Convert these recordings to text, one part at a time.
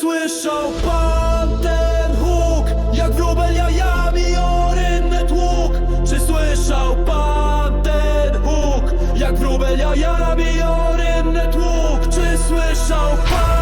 słyszał pan ten huk? Jak wróbel jajami o rynny tłuk Czy słyszał pan ten huk? Jak wróbel jajami o rynny tłuk Czy słyszał pan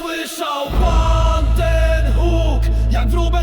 słyszał pan ten huk? Jak wróbel